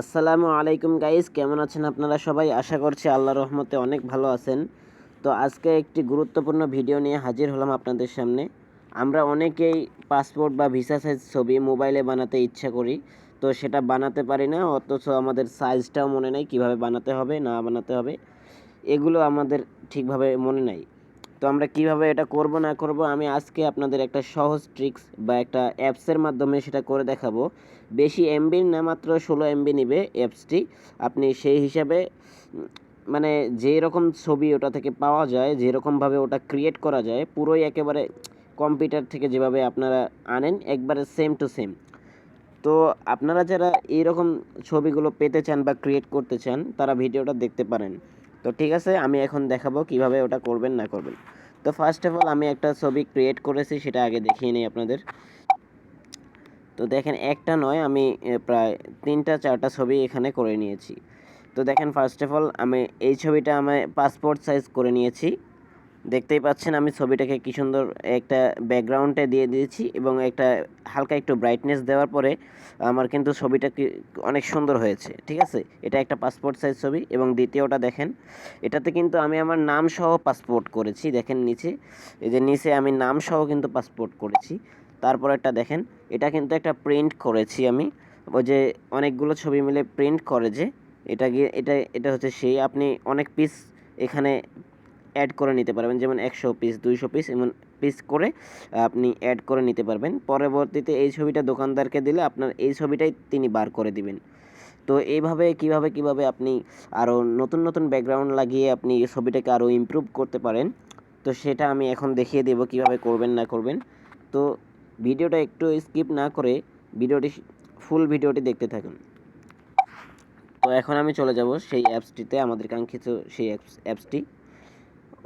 আসসালামু আলাইকুম গাইস কেমন আছেন আপনারা সবাই? আশা করছি আল্লাহ রহমতে অনেক ভালো আছেন। তো আজকে একটি গুরুত্বপূর্ণ ভিডিও নিয়ে হাজির হলাম আপনাদের সামনে। আমরা অনেকেই পাসপোর্ট বা ভিসা সাইজ ছবি মোবাইলে বানাতে ইচ্ছা করি, তো সেটা বানাতে পারি না, অথচ আমাদের সাইজটাও মনে নেই কীভাবে বানাতে হবে, না বানাতে হবে। এগুলো আমাদের ঠিকভাবে মনে নাই। তো আমরা কীভাবে এটা করব, না করব, আমি আজকে আপনাদের একটা সহজ ট্রিক্স বা একটা অ্যাপসের মাধ্যমে সেটা করে দেখাবো। বেশি এমবির না মাত্র ষোলো এমবি নিবে অ্যাপসটি আপনি সেই হিসাবে মানে যেই রকম ছবি ওটা থেকে পাওয়া যায়, যেরকমভাবে ওটা ক্রিয়েট করা যায়, পুরোই একেবারে কম্পিউটার থেকে যেভাবে আপনারা আনেন, একবারে সেম টু সেম তো আপনারা যারা এইরকম ছবিগুলো পেতে চান বা ক্রিয়েট করতে চান, তারা ভিডিওটা দেখতে পারেন। তো ঠিক আছে, আমি এখন দেখাবো কীভাবে ওটা করবেন, না করবেন। তো ফার্স্ট অফ অল আমি একটা ছবি ক্রিয়েট করেছি, সেটা আগে দেখিয়ে নিই আপনাদের। তো দেখেন একটা নয়, আমি প্রায় তিনটা, চারটা ছবি এখানে করে নিয়েছি। তো দেখেন ফার্স্ট অফ অল আমি এই ছবিটা আমি পাসপোর্ট সাইজ করে নিয়েছি। দেখতেই পাচ্ছেন, আমি ছবিটাকে কি সুন্দর একটা ব্যাকগ্রাউন্ডে দিয়ে দিয়েছি এবং একটা হালকা একটু ব্রাইটনেস দেওয়ার পরে আমার কিন্তু ছবিটা অনেক সুন্দর হয়েছে, ঠিক আছে? এটা একটা পাসপোর্ট সাইজ ছবি এবং দ্বিতীয়টা দেখেন, এটাতে কিন্তু আমি আমার নাম সহ পাসপোর্ট করেছি, দেখেন নিচে, এই যে নিচে আমি নাম সহ কিন্তু পাসপোর্ট করেছি। তারপর একটা দেখেন, এটা কিন্তু একটা প্রিন্ট করেছি আমি। ওই যে অনেকগুলো ছবি মিলে প্রিন্ট করে যে, এটা গিয়ে, এটা এটা হচ্ছে সেই। আপনি অনেক পিস এখানে অ্যাড করে নিতে পারবেন। যেমন একশো পিস দুইশো পিস এমন পিস করে আপনি অ্যাড করে নিতে পারবেন। পরবর্তীতে এই ছবিটা দোকানদারকে দিলে আপনার এই ছবিটাই তিনি বার করে দিবেন। তো এইভাবে, কীভাবে কীভাবে আপনি আরও নতুন নতুন ব্যাকগ্রাউন্ড লাগিয়ে আপনি এই ছবিটাকে আরও ইমপ্রুভ করতে পারেন, তো সেটা আমি এখন দেখিয়ে দেবো কীভাবে করবেন, না করবেন। তো ভিডিওটা একটু স্কিপ না করে ভিডিওটি ফুল ভিডিওটি দেখতে থাকুন। তো এখন আমি চলে যাব সেই অ্যাপসটিতে, আমাদের কাঙ্ক্ষিত সেই অ্যাপস অ্যাপসটি।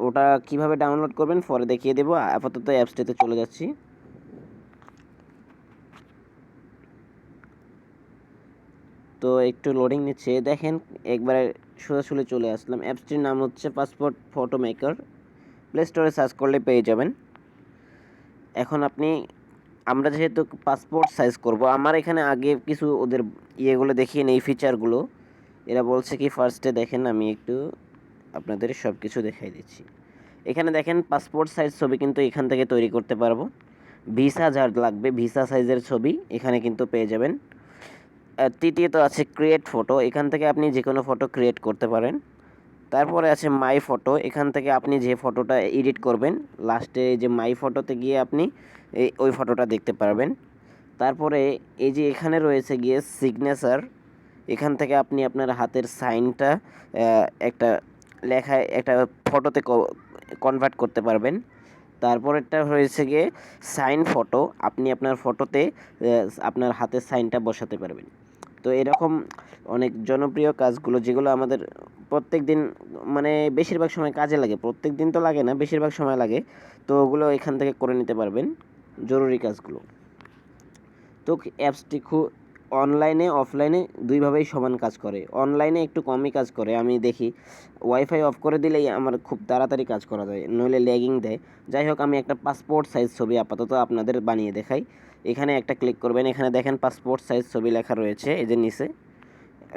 ওটা কীভাবে ডাউনলোড করবেন পরে দেখিয়ে দেবো। আপাতত অ্যাপসটিতে চলে যাচ্ছি। তো একটু লোডিং নিচ্ছে। দেখেন, একবারে সোজাসুলি চলে আসলাম। অ্যাপসটির নাম হচ্ছে পাসপোর্ট ফটো মেকার প্লে স্টোরে সার্চ করলে পেয়ে যাবেন। এখন আপনি আমরা যেহেতু পাসপোর্ট সাইজ করব, আমার এখানে আগে কিছু ওদের ইয়েগুলো দেখিয়ে নেই ফিচারগুলো এরা বলছে কি ফার্স্টে দেখেন, আমি একটু আপনাদের সব কিছু দেখাই দিচ্ছি। এখানে দেখেন পাসপোর্ট সাইজ ছবি কিন্তু এখান থেকে তৈরি করতে পারব। ভিসা যার লাগবে ভিসা সাইজের ছবি এখানে কিন্তু পেয়ে যাবেন। তৃতীয়ত আছে ক্রিয়েট ফটো এখান থেকে আপনি যে কোনো ফটো ক্রিয়েট করতে পারেন। তারপরে আছে মাই ফটো এখান থেকে আপনি যে ফটোটা এডিট করবেন লাস্টে যে মাই ফটোতে গিয়ে আপনি এই, ওই ফটোটা দেখতে পারবেন। তারপরে এই যে এখানে রয়েছে গিয়ে সিগনেচার এখান থেকে আপনি আপনার হাতের সাইনটা একটা লেখায়, একটা ফটোতে কনভার্ট করতে পারবেন। তারপরেরটা হয়েছে গিয়ে সাইন ফটো আপনি আপনার ফটোতে আপনার হাতের সাইনটা বসাতে পারবেন। তো এরকম অনেক জনপ্রিয় কাজগুলো, যেগুলো আমাদের প্রত্যেক দিন মানে বেশিরভাগ সময় কাজে লাগে। প্রত্যেক দিন তো লাগে না, বেশিরভাগ সময় লাগে। তো ওগুলো এখান থেকে করে নিতে পারবেন। জরুরি কাজগুলো। তো অ্যাপসটি খুব অনলাইনে, অফলাইনে দুইভাবেই সমান কাজ করে। অনলাইনে একটু কমই কাজ করে, আমি দেখি। ওয়াইফাই অফ করে দিলেই আমার খুব তাড়াতাড়ি কাজ করা যায়, নইলে ল্যাগিং দেয়। যাই হোক, আমি একটা পাসপোর্ট সাইজ ছবি আপাতত আপনাদের বানিয়ে দেখাই। এখানে একটা ক্লিক করবেন, এখানে দেখেন পাসপোর্ট সাইজ ছবি লেখা রয়েছে, এই যে নিচে।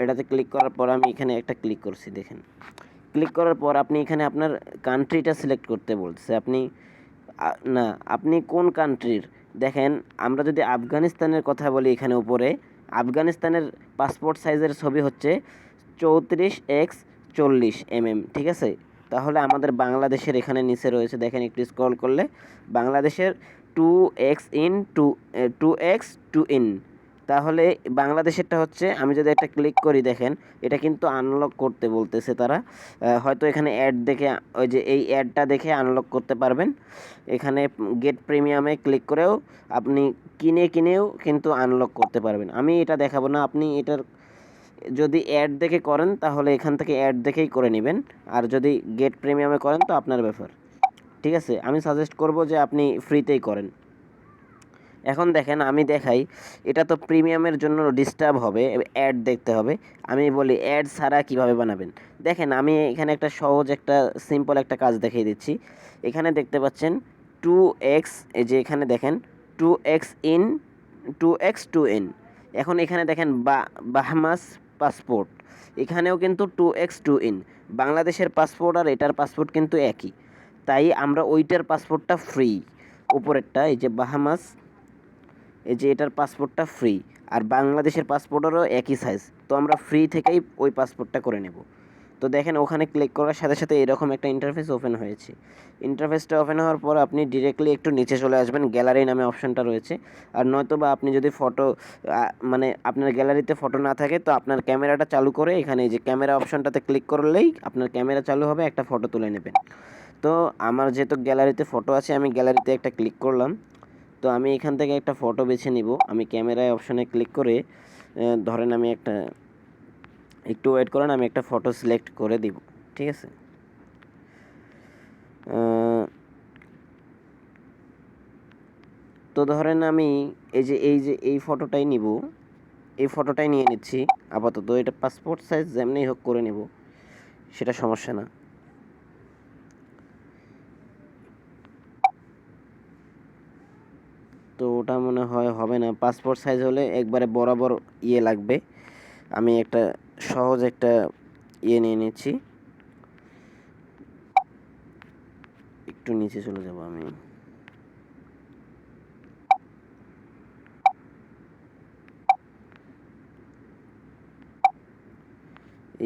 এটাতে ক্লিক করার পর আমি এখানে একটা ক্লিক করছি, দেখেন। ক্লিক করার পর আপনি এখানে আপনার কান্ট্রিটা সিলেক্ট করতে বলছে, আপনি না, আপনি কোন কান্ট্রির দেখেন, আমরা যদি আফগানিস্তানের কথা বলি এখানে উপরে, আফগানিস্তানের পাসপোর্ট সাইজের ছবি হচ্ছে চৌত্রিশ এক্স চল্লিশ এমএম ঠিক আছে? তাহলে আমাদের বাংলাদেশের এখানে নিচে রয়েছে, দেখেন একটু স্ক্রল করলে, বাংলাদেশের two x in two two x two in তাহলে বাংলাদেশেরটা হচ্ছে, আমি যদি একটা ক্লিক করি দেখেন, এটা কিন্তু আনলক করতে বলতেছে তারা। হয়তো এখানে অ্যাড দেখে, ওই যে এই অ্যাডটা দেখে আনলক করতে পারবেন। এখানে গেট প্রিমিয়ামে ক্লিক করেও আপনি কিনে কিনেও কিন্তু আনলক করতে পারবেন। আমি এটা দেখাবো না, আপনি এটার যদি অ্যাড দেখে করেন, তাহলে এখান থেকে অ্যাড দেখেই করে নেবেন। আর যদি গেট প্রিমিয়ামে করেন, তো আপনার ব্যাপার। ঠিক আছে? আমি সাজেস্ট করব যে আপনি ফ্রিতেই করেন। এখন দেখেন আমি দেখাই, এটা তো প্রিমিয়ামের জন্য ডিস্টার্ব হবে অ্যাড দেখতে হবে। আমি বলি অ্যাড ছাড়া কীভাবে বানাবেন? দেখেন আমি এখানে একটা সহজ একটা সিম্পল একটা কাজ দেখিয়ে দিচ্ছি। এখানে দেখতে পাচ্ছেন টু এক্স এই যে এখানে দেখেন two x in two x two in এখন এখানে দেখেন বা বাহামাস পাসপোর্ট এখানেও কিন্তু টু এক্স টু ইন বাংলাদেশের পাসপোর্ট আর এটার পাসপোর্ট কিন্তু একই। তাই আমরা ওইটার পাসপোর্টটা ফ্রি উপরেরটা, এই যে বাহামাস এই যে এটার পাসপোর্টটা ফ্রি আর বাংলাদেশের পাসপোর্টেরও একই সাইজ তো আমরা ফ্রি থেকেই ওই পাসপোর্টটা করে নেব। তো দেখেন, ওখানে ক্লিক করার সাথে সাথে এরকম একটা ইন্টারফেস ওপেন হয়েছে। ইন্টারফেসটা ওপেন হওয়ার পর আপনি ডিরেক্টলি একটু নিচে চলে আসবেন গ্যালারি নামে অপশনটা রয়েছে। আর নয়তো বা আপনি যদি ফটো মানে আপনার গ্যালারিতে ফটো না থাকে, তো আপনার ক্যামেরাটা চালু করে এখানে যে ক্যামেরা অপশনটাতে ক্লিক করলেই আপনার ক্যামেরা চালু হবে, একটা ফটো তুলে নেবেন। তো আমার যেহেতু গ্যালারিতে ফটো আছে, আমি গ্যালারিতে একটা ক্লিক করলাম। তো আমি এখান থেকে একটা ফটো বেছে নিব। আমি ক্যামেরায় অপশনে ক্লিক করে ধরেন আমি একটা, একটু ওয়েট করেন, আমি একটা ফটো সিলেক্ট করে দিব, ঠিক আছে? তো ধরেন আমি এই যে এই যে, এই ফটোটাই নিব। এই ফটোটাই নিয়ে নিচ্ছি, আপাতত এটা পাসপোর্ট সাইজ যেমনি হোক করে নেব, সেটা সমস্যা না। ওটা মনে হয়, হবে না। পাসপোর্ট সাইজ হলে একবারে বরাবর ইয়ে লাগবে। আমি একটা সহজ একটা ইয়ে নিয়ে নিচ্ছি। একটু নিচে চলে যাব আমি।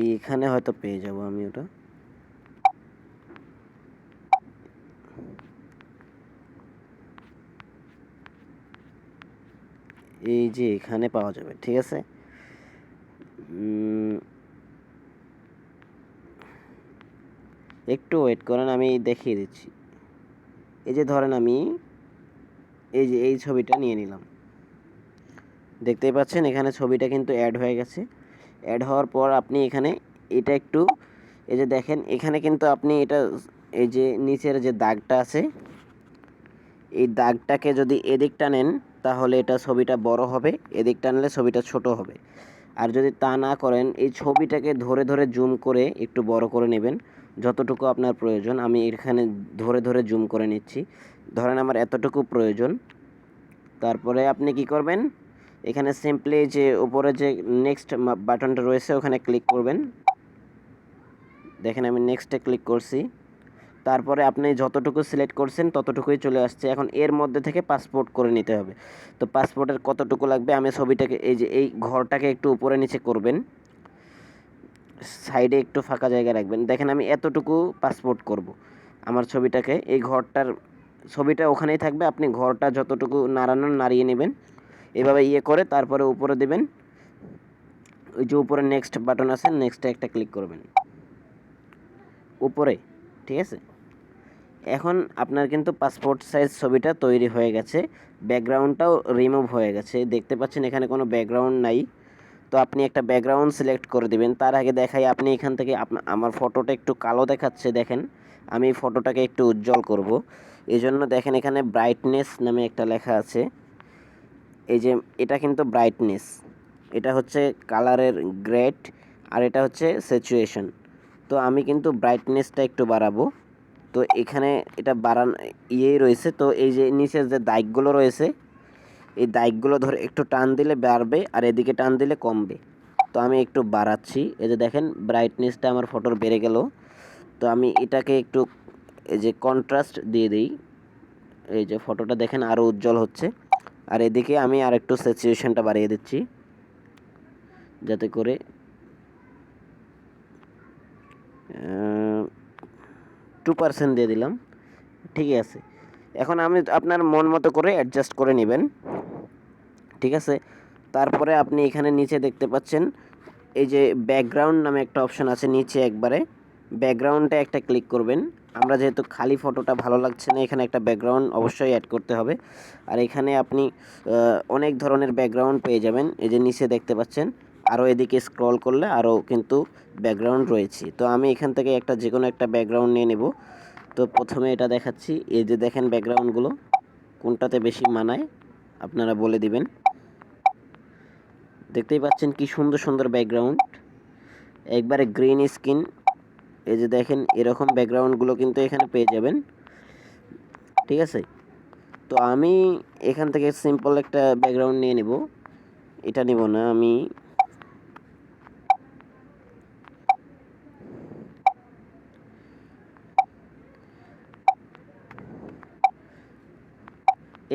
এইখানে হয়তো পেয়ে যাব আমি ওটা। এই যে এখানে পাওয়া যাবে, ঠিক আছে? একটু ওয়েট করেন, আমি দেখিয়ে দিচ্ছি। এই যে ধরেন আমি এই যে এই ছবিটা নিয়ে নিলাম। দেখতেই পাচ্ছেন, এখানে ছবিটা কিন্তু অ্যাড হয়ে গেছে। অ্যাড হওয়ার পর আপনি এখানে এটা একটু, এই যে দেখেন, এখানে কিন্তু আপনি এটা এই যে নিচের যে দাগটা আছে, এই দাগটাকে যদি এদিক টানেন তাহলে এটা ছবিটা বড় হবে এদিক টানলে ছবিটা ছোট হবে। আর যদি তা না করেন, এই ছবিটাকে ধরে ধরে জুম করে একটু বড় করে নেবেন। যতটুকু আপনার প্রয়োজন, আমি এখানে ধরে ধরে জুম করে নিচ্ছি। ধরেন আমার এতটুকু প্রয়োজন। তারপরে আপনি কি করবেন? এখানে সিম্পলি যে উপরে যে নেক্সট বাটনটা রয়েছে, ওখানে ক্লিক করবেন। দেখেন আমি নেক্সটে ক্লিক করছি। তারপরে আপনি যতটুকু সিলেক্ট করছেন ততটুকুই চলে আসছে। এখন এর মধ্যে থেকে পাসপোর্ট করে নিতে হবে। তো পাসপোর্টের কতটুকু লাগবে? আমি ছবিটাকে, এই যে এই ঘরটাকে একটু উপরে নিচে করবেন। সাইডে একটু ফাঁকা জায়গা রাখবেন। দেখেন আমি এতটুকু পাসপোর্ট করব। আমার ছবিটাকে, এই ঘরটার ছবিটা ওখানেই থাকবে। আপনি ঘরটা যতটুকু নাড়ানোর নাড়িয়ে নেবেন। এভাবে ইয়ে করে তারপরে উপরে দেবেন। ওই যে উপরে নেক্সট বাটন আছে নেক্সটে একটা ক্লিক করবেন। উপরে, ঠিক আছে? এখন আপনার কিন্তু পাসপোর্ট সাইজ ছবিটা তৈরি হয়ে গেছে ব্যাকগ্রাউন্ডটাও রিমুভ হয়ে গেছে। দেখতে পাচ্ছেন এখানে কোনো ব্যাকগ্রাউন্ড নাই। তো আপনি একটা ব্যাকগ্রাউন্ড সিলেক্ট করে দিবেন। তার আগে দেখাই, আপনি এখান থেকে আমার ফটোটা একটু কালো দেখাচ্ছে, দেখেন। আমি ফটোটাকে একটু উজ্জ্বল করব। এই জন্য দেখেন এখানে ব্রাইটনেস নামে একটা লেখা আছে। এই যে, এটা কিন্তু ব্রাইটনেস এটা হচ্ছে কালারের গ্রেড আর এটা হচ্ছে স্যাচুয়েশন তো আমি কিন্তু ব্রাইটনেসটা একটু বাড়াবো। তো এখানে এটা বাড়ান ইয়েই রয়েছে। তো এই যে নিচের যে দাগগুলো রয়েছে, এই দাগগুলো ধরে একটু টান দিলে বাড়বে আর এদিকে টান দিলে কমবে। তো আমি একটু বাড়াচ্ছি। এই যে দেখেন ব্রাইটনেসটা আমার ফটোর বেড়ে গেল। তো আমি এটাকে একটু এই যে কন্ট্রাস্ট দিয়ে দিই। এই যে ফটোটা দেখেন আরও উজ্জ্বল হচ্ছে। আর এদিকে আমি আর একটু স্যাচুয়েশনটা বাড়িয়ে দিচ্ছি। যাতে করে টু পার্সেন্ট দিয়ে দিলাম। ঠিকই আছে? এখন আমি আপনার মন মতো করে অ্যাডজাস্ট করে নেবেন। ঠিক আছে? তারপরে আপনি এখানে নিচে দেখতে পাচ্ছেন, এই যে ব্যাকগ্রাউন্ড নামে একটা অপশন আছে নিচে একবারে। ব্যাকগ্রাউন্ডে একটা ক্লিক করবেন। আমরা যেহেতু খালি ফটোটা ভালো লাগছে না, এখানে একটা ব্যাকগ্রাউন্ড অবশ্যই অ্যাড করতে হবে। আর এখানে আপনি অনেক ধরনের ব্যাকগ্রাউন্ড পেয়ে যাবেন। এই যে নিচে দেখতে পাচ্ছেন আরও এদিকে স্ক্রল করলে আরও কিন্তু ব্যাকগ্রাউন্ড রয়েছে। তো আমি এখান থেকে একটা যে কোনো একটা ব্যাকগ্রাউন্ড নিয়ে নেব। তো প্রথমে এটা দেখাচ্ছি। এই যে দেখেন ব্যাকগ্রাউন্ডগুলো কোনটাতে বেশি মানায়, আপনারা বলে দিবেন। দেখতেই পাচ্ছেন কি সুন্দর সুন্দর ব্যাকগ্রাউন্ড একবারে গ্রিন স্কিন এই যে দেখেন, এরকম ব্যাকগ্রাউন্ডগুলো কিন্তু এখানে পেয়ে যাবেন। ঠিক আছে? তো আমি এখান থেকে সিম্পল একটা ব্যাকগ্রাউন্ড নিয়ে নিব। এটা নিব না আমি।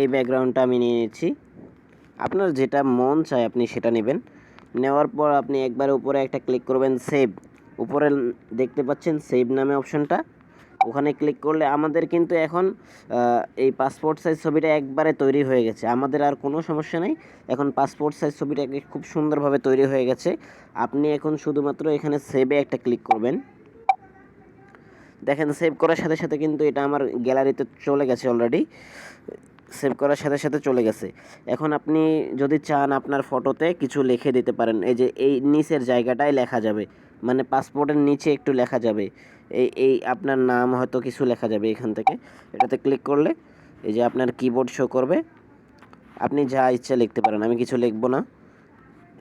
এই ব্যাকগ্রাউন্ডটা আমি নিয়ে নিচ্ছি। আপনার যেটা মন চায় আপনি সেটা নেবেন। নেওয়ার পর আপনি একবার উপরে একটা ক্লিক করবেন সেভ। উপরে দেখতে পাচ্ছেন সেভ নামে অপশনটা। ওখানে ক্লিক করলে আমাদের কিন্তু এখন এই পাসপোর্ট সাইজ ছবিটা একবারে তৈরি হয়ে গেছে। আমাদের আর কোনো সমস্যা নেই। এখন পাসপোর্ট সাইজ ছবিটা খুব সুন্দরভাবে তৈরি হয়ে গেছে। আপনি এখন শুধুমাত্র এখানে সেভে একটা ক্লিক করবেন। দেখেন সেভ করার সাথে সাথে কিন্তু এটা আমার গ্যালারিতে চলে গেছে অলরেডি। সেভ করার সাথে সাথে চলে গেছে। এখন আপনি যদি চান আপনার ফটোতে কিছু লিখে দিতে পারেন, এই যে এই নিচের জায়গাটায় লেখা যাবে মানে পাসপোর্টের নিচে একটু লেখা যাবে, এই এই আপনার নাম হয়তো কিছু লেখা যাবে এখান থেকে, এটাতে ক্লিক করলে এই যে আপনার কিবোর্ড শো করবে, আপনি যা ইচ্ছা লিখতে পারেন, আমি কিছু লিখব না,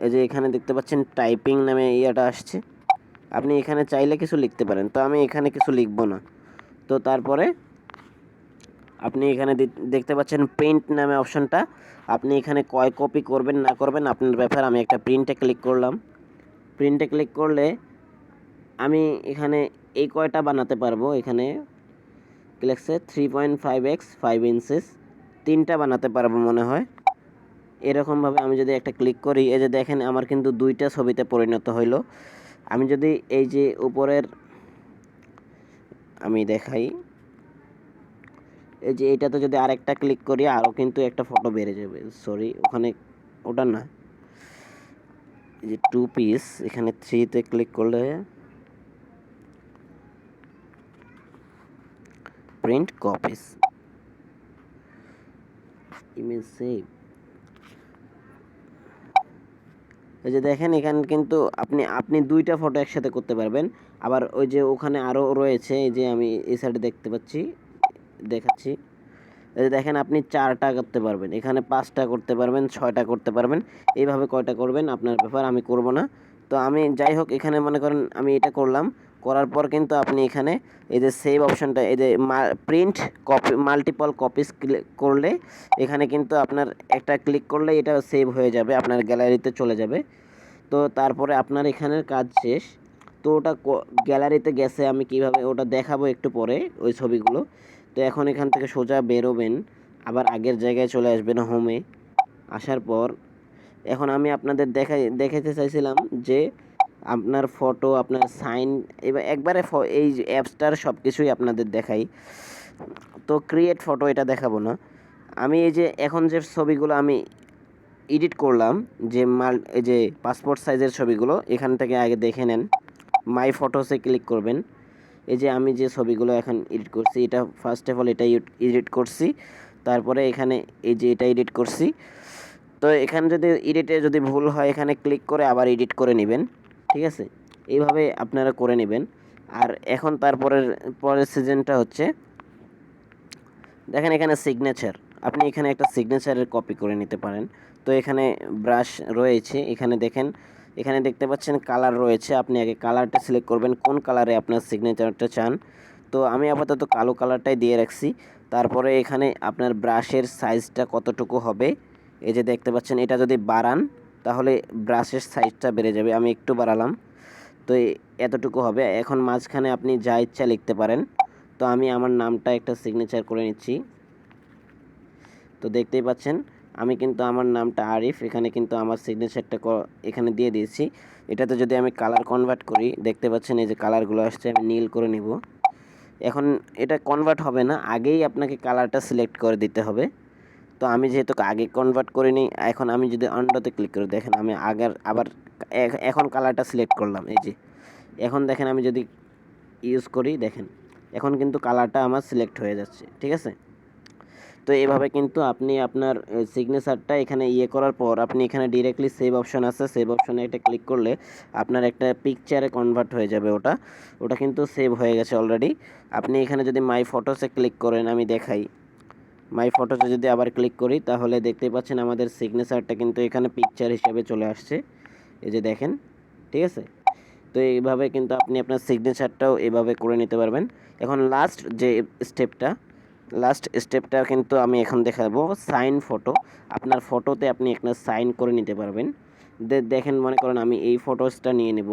এই যে এখানে দেখতে পাচ্ছেন টাইপিং নামে ইয়েটা আসছে, আপনি এখানে চাইলে কিছু লিখতে পারেন, তো আমি এখানে কিছু লিখব না, তো তারপরে আপনি এখানে দেখতে পাচ্ছেন প্রিন্ট নামে অপশনটা আপনি এখানে কয় কপি করবেন, না করবেন, আপনার ব্যাপার আমি একটা প্রিন্টে ক্লিক করলাম। প্রিন্টে ক্লিক করলে আমি এখানে এই কয়টা বানাতে পারব? এখানে ক্লেক্সে three point five x five inches তিনটা বানাতে পারব মনে হয়। এরকমভাবে আমি যদি একটা ক্লিক করি, এই যে দেখেন আমার কিন্তু দুইটা ছবিতে পরিণত হইল। আমি যদি এই যে উপরের, আমি দেখাই। এই যে এটাতে যদি আরেকটা ক্লিক করি আরও কিন্তু একটা ফটো বেড়ে যাবে। সরি ওখানে ওটা না। এই যে টু পিস এখানে থ্রিতে ক্লিক করলে প্রিন্ট কপিস ইমেজ সেভ এই যে দেখেন, এখানে কিন্তু আপনি আপনি দুইটা ফটো একসাথে করতে পারবেন। আবার ওই যে ওখানে আরও রয়েছে, এই যে আমি এই সাইডে দেখতে পাচ্ছি। দেখাচ্ছি। দেখেন, আপনি চারটা করতে পারবেন। এখানে পাঁচটা করতে পারবেন, ছয়টা করতে পারবেন। এইভাবে কয়টা করবেন, আপনার ব্যাপার, আমি করব না। তো আমি যাই হোক, এখানে মনে করেন, আমি এটা করলাম। করার পর কিন্তু আপনি এখানে এই যে সেভ অপশনটা এই যে print copy multiple copies click করলে এখানে কিন্তু আপনার একটা ক্লিক করলে এটা সেভ হয়ে যাবে, আপনার গ্যালারিতে চলে যাবে। তো তারপরে আপনার এখানের কাজ শেষ। তো ওটা গ্যালারিতে গেছে, আমি কীভাবে ওটা দেখাবো একটু পরে, ওই ছবিগুলো। তো এখন এখান থেকে সোজা বেরোবেন, আবার আগের জায়গায় চলে আসবেন হোমে আসার পর, এখন আমি আপনাদের দেখাই দেখাতে চাইছিলাম যে আপনার ফটো আপনার সাইন এবার একবারে এই অ্যাপসটার সব কিছুই আপনাদের দেখাই। তো ক্রিয়েট ফটো এটা দেখাবো না। আমি এই যে এখন যে ছবিগুলো আমি এডিট করলাম, যে মাল, এই যে পাসপোর্ট সাইজের ছবিগুলো, এখান থেকে আগে দেখে নেন। মাই ফটোসে ক্লিক করবেন। এই যে আমি যে ছবিগুলো এখন এডিট করছি, এটা ফার্স্ট অফ অল এটা এডিট করছি, তারপরে এখানে এই যে এটা এডিট করছি। তো এখানে যদি এডিটে যদি ভুল হয়, এখানে ক্লিক করে আবার এডিট করে নেবেন, ঠিক আছে? এইভাবে আপনারা করে নেবেন। আর এখন তারপরের, পরের সিজনটা হচ্ছে, দেখেন এখানে সিগনেচার আপনি এখানে একটা সিগনেচারের কপি করে নিতে পারেন। তো এখানে ব্রাশ রয়েছে, এখানে দেখেন এখানে দেখতে পাচ্ছেন কালার রয়েছে। আপনি আগে কালারটা সিলেক্ট করবেন, কোন কালারে আপনার সিগনেচারটা চান। তো আমি আপাতত কালো কালারটাই দিয়ে রাখছি। তারপরে এখানে আপনার ব্রাশের সাইজটা কতটুকু হবে? এই যে দেখতে পাচ্ছেন, এটা যদি বাড়ান, তাহলে ব্রাশের সাইজটা বেড়ে যাবে। আমি একটু বাড়ালাম। তো এতটুকু হবে। এখন মাঝখানে আপনি যা ইচ্ছা লিখতে পারেন। তো আমি আমার নামটা একটা সিগনেচার করে নিচ্ছি। তো দেখতেই পাচ্ছেন আমি কিন্তু আমার নামটা আরিফ, এখানে কিন্তু আমার সিগনেচারটা এখানে দিয়ে দিয়েছি। এটাতে যদি আমি কালার কনভার্ট করি, দেখতে পাচ্ছেন এই যে কালারগুলো আসছে, আমি নীল করে নিব। এখন এটা কনভার্ট হবে না, আগেই আপনাকে কালারটা সিলেক্ট করে দিতে হবে। তো আমি যেহেতু আগে কনভার্ট করিনি, এখন আমি যদি অন্ডতে ক্লিক করি, দেখেন আমি আগের, আবার এখন কালারটা সিলেক্ট করলাম, এই যে। এখন দেখেন আমি যদি ইউজ করি, দেখেন, এখন কিন্তু কালারটা আমার সিলেক্ট হয়ে যাচ্ছে, ঠিক আছে? তো এভাবে কিন্তু আপনি আপনার সিগনেচারটা এখানে ইয়ে করার পর আপনি এখানে ডিরেক্টলি সেভ অপশন আছে। সেভ অপশনে একটা ক্লিক করলে আপনার একটা পিকচারে কনভার্ট হয়ে যাবে ওটা। ওটা কিন্তু সেভ হয়ে গেছে অলরেডি আপনি এখানে যদি মাই ফটোসে ক্লিক করেন, আমি দেখাই। মাই ফটোসে যদি আবার ক্লিক করি, তাহলে দেখতেই পাচ্ছেন আমাদের সিগনেচারটা কিন্তু এখানে পিকচার হিসেবে চলে আসছে। এই যে দেখেন, ঠিক আছে? তো এইভাবে কিন্তু আপনি আপনার সিগনেচারটাও এভাবে করে নিতে পারবেন। এখন লাস্ট যে স্টেপটা লাস্ট স্টেপটা কিন্তু আমি এখন দেখাবো সাইন ফটো আপনার ফটোতে আপনি একটা সাইন করে নিতে পারবেন। দেখেন, মনে করেন আমি এই ফটোসটা নিয়ে নেব।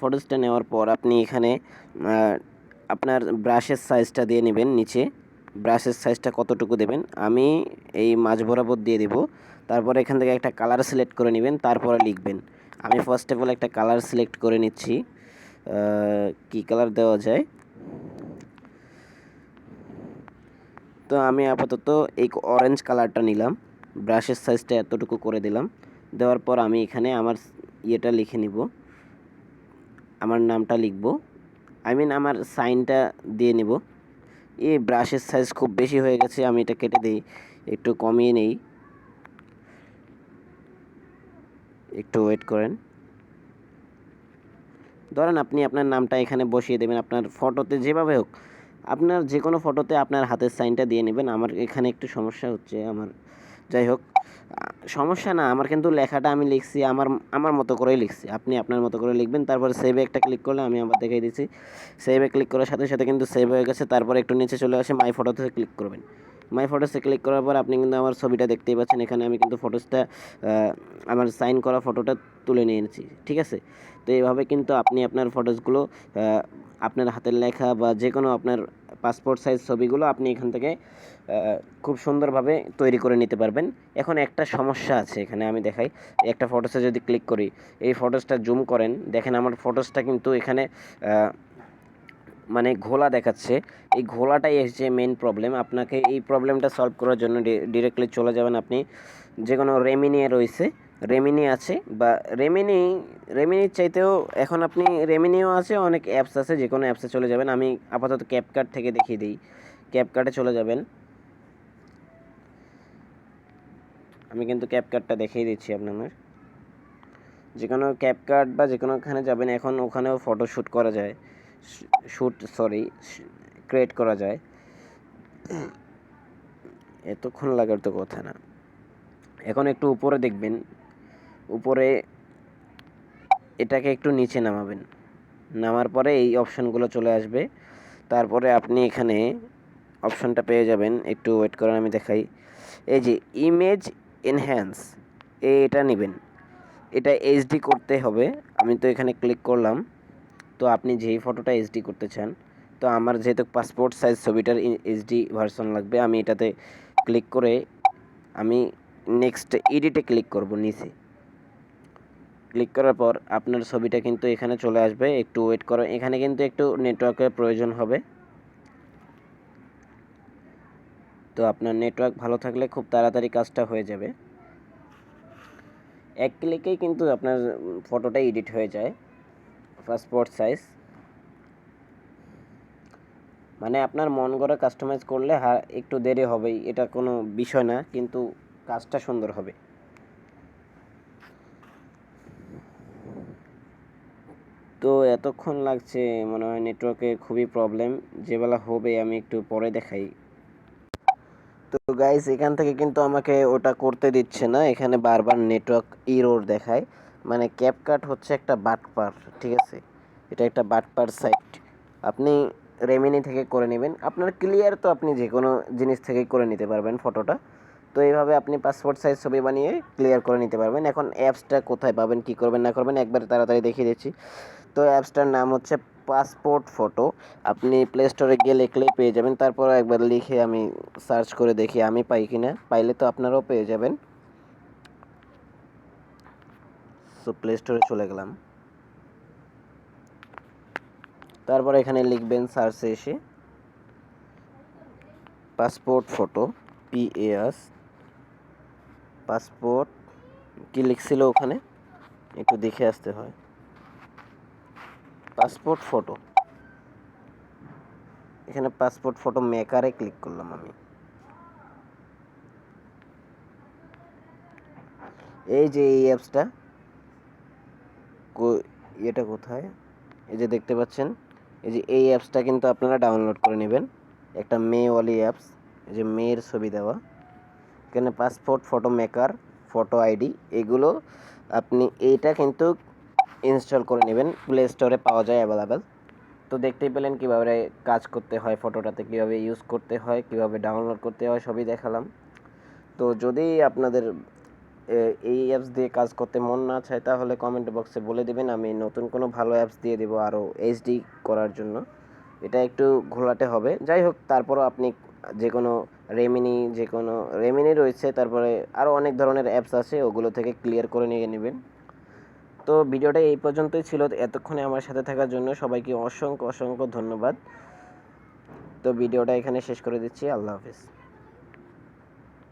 ফটোসটা নেওয়ার পর আপনি এখানে আপনার ব্রাশের সাইজটা দিয়ে নেবেন নিচে। ব্রাশের সাইজটা কতটুকু দেবেন? আমি এই মাঝ বরাবর দিয়ে দিব। তারপরে এখান থেকে একটা কালার সিলেক্ট করে নেবেন, তারপরে লিখবেন। আমি ফার্স্ট অফ অল একটা কালার সিলেক্ট করে নিচ্ছি। কি কালার দেওয়া যায়? তো আমি আপাতত এই অরেঞ্জ কালারটা নিলাম। ব্রাশের সাইজটা এতটুকু করে দিলাম। দেওয়ার পর আমি এখানে আমার ইয়েটা লিখে নিব। আমার নামটা লিখব। আই মিন আমার সাইনটা দিয়ে নেব। এই ব্রাশের সাইজ খুব বেশি হয়ে গেছে, আমি এটা কেটে দিই। একটু কমিয়ে নেই। একটু ওয়েট করেন। ধরেন আপনি আপনার নামটা এখানে বসিয়ে দেবেন। আপনার ফটোতে যেভাবে হোক আপনার যে কোনো ফটোতে আপনার হাতের সাইনটা দিয়ে নেবেন। আমার এখানে একটু সমস্যা হচ্ছে আমার। যাই হোক সমস্যা না, আমার কিন্তু লেখাটা আমি লিখছি, আমার আমার মতো করেই লিখছি। আপনি আপনার মতো করে লিখবেন, তারপরে সেভে একটা ক্লিক করলে আমি আবার দেখাই দিচ্ছি। সেভে ক্লিক করার সাথে সাথে কিন্তু সেভ হয়ে গেছে, তারপরে একটু নিচে চলে আসে মাই ফটোতে ক্লিক করবেন। মাই ফটোসে ক্লিক করার পর আপনি কিন্তু আমার ছবিটা দেখতেই পাচ্ছেন। এখানে আমি কিন্তু ফটোসটা আমার সাইন করা ফটোটা তুলে নিয়েছি ঠিক আছে? তো এইভাবে কিন্তু আপনি আপনার ফটোসগুলো আপনার হাতের লেখা বা যে কোনো আপনার পাসপোর্ট সাইজ ছবিগুলো আপনি এখান থেকে খুব সুন্দরভাবে তৈরি করে নিতে পারবেন। এখন একটা সমস্যা আছে এখানে আমি দেখাই। একটা ফটোসে যদি ক্লিক করি, এই ফটোসটা জুম করেন, দেখেন আমার ফটোসটা কিন্তু এখানে মানে ঘোলা দেখাচ্ছে। এই ঘোলাটাই এসেছে মেন প্রবলেম আপনাকে এই প্রবলেমটা সলভ করার জন্য ডিরেক্টলি চলে যাবেন আপনি যে কোনো রেমিনিয়ে রয়েছে। রেমিনি আছে বা রেমিনি রেমিনির চাইতেও এখন আপনি রেমিনিও আছে, অনেক অ্যাপস আছে যে কোনো অ্যাপসে চলে যাবেন। আমি আপাতত ক্যাপকার্ট থেকে দেখিয়ে দিই। ক্যাপকার্টে চলে যাবেন। আমি কিন্তু ক্যাপকার্টটা দেখিয়ে দিচ্ছি আপনাদের। যে কোনো ক্যাপকার্ট বা যে কোনোখানে যাবেন, এখন ওখানেও ফটো শ্যুট করা যায়। শ্যুট সরি ক্রিয়েট করা যায়। এতক্ষণ লাগার তো কথা না। এখন একটু উপরে দেখবেন। উপরে এটাকে একটু নিচে নামাবেন। নামার পরে এই অপশানগুলো চলে আসবে। তারপরে আপনি এখানে অপশানটা পেয়ে যাবেন। একটু ওয়েট করেন, আমি দেখাই। এই যে ইমেজ এনহ্যান্স এটা নেবেন। এটা এইচডি করতে হবে। আমি তো এখানে ক্লিক করলাম। তো আপনি যেই ফটোটা এইচডি করতে চান, তো আমার যেহেতু পাসপোর্ট সাইজ ছবিটার এইচডি ভার্সন লাগবে, আমি এটাতে ক্লিক করে আমি নেক্সট এডিটে ক্লিক করব নিচে। ক্লিক করার পর আপনার ছবিটা কিন্তু এখানে চলে আসবে, একটু ওয়েট করো, এখানে কিন্তু একটু নেটওয়ার্কের প্রয়োজন হবে। তো আপনার নেটওয়ার্ক ভালো থাকলে খুব তাড়াতাড়ি কাজটা হয়ে যাবে। এক ক্লিকেই কিন্তু আপনার ফটোটা এডিট হয়ে যায়। পাসপোর্ট সাইজ মানে আপনার মন গড়া কাস্টমাইজ করলে একটু দেরি হবেই, এটা কোনো বিষয় না, কিন্তু কাজটা সুন্দর হবে। তো এতক্ষণ লাগছে, মনে হয় নেটওয়ার্কের খুবই প্রবলেম যেবেলা হবে আমি একটু পরে দেখাই। তো গাইস এখান থেকে কিন্তু আমাকে ওটা করতে দিচ্ছে না, এখানে বারবার নেটওয়ার্ক ইরোর দেখায়। মানে ক্যাপকাট হচ্ছে একটা বাটপার, ঠিক আছে? এটা একটা বাটপার সাইট আপনি রেমিনি থেকে করে নেবেন। আপনার ক্লিয়ার তো আপনি যে কোনো জিনিস থেকেই করে নিতে পারবেন ফটোটা তো এইভাবে আপনি পাসপোর্ট সাইজ ছবি বানিয়ে ক্লিয়ার করে নিতে পারবেন। এখন অ্যাপসটা কোথায় পাবেন, কি করবেন, না করবেন, একবার তাড়াতাড়ি দেখিয়ে দিচ্ছি। তো অ্যাপসটার নাম হচ্ছে পাসপোর্ট ফটো আপনি প্লে স্টোরে গিয়ে লিখলেই পেয়ে যাবেন। তারপর একবার লিখে আমি সার্চ করে দেখি আমি পাই কি না পাইলে তো আপনারাও পেয়ে যাবেন। সো প্লে স্টোরে চলে গেলাম। তারপর এখানে লিখবেন সার্চে এসে পাসপোর্ট ফটো পিএস পাসপোর্ট কি লিখছিল ওখানে? একটু দেখে আসতে হয়। Passport photo. এখানে পাসপোর্ট ফটো মেকারে ক্লিক করলাম আমি। এই যে এই অ্যাপসটা এটা কোথায়? এই যে দেখতে পাচ্ছেন, এই যে এই অ্যাপসটা কিন্তু আপনারা ডাউনলোড করে নেবেন। একটা মেওয়ালি অ্যাপস এই যে মেয়ের ছবি দেওয়া। এখানে passport photo maker photo ID এগুলো আপনি এইটা কিন্তু ইনস্টল করে নেবেন। প্লে স্টোরে পাওয়া যায় অ্যাভেলেবেল তো দেখতেই পেলেন কীভাবে কাজ করতে হয় ফটোটাতে কীভাবে ইউজ করতে হয়, কীভাবে ডাউনলোড করতে হয়, সবই দেখালাম। তো যদি আপনাদের এই অ্যাপস দিয়ে কাজ করতে মন না চায়, তাহলে কমেন্ট বক্সে বলে দেবেন, আমি নতুন কোনো ভালো অ্যাপস দিয়ে দেবো আরও এইচডি করার জন্য। এটা একটু ঘোলাটে হবে। যাই হোক, তারপরও আপনি যে কোনো রেমিনি যে কোনো রেমিনি রয়েছে, তারপরে আরও অনেক ধরনের অ্যাপস আছে, ওগুলো থেকে ক্লিয়ার করে নিয়ে নেবেন। তো ভিডিওটা এই পর্যন্তই ছিল। এতক্ষণে আমার সাথে থাকার জন্য সবাইকে অসংখ্য অসংখ্য ধন্যবাদ। তো ভিডিওটা এখানে শেষ করে দিচ্ছি। আল্লাহ হাফিজ।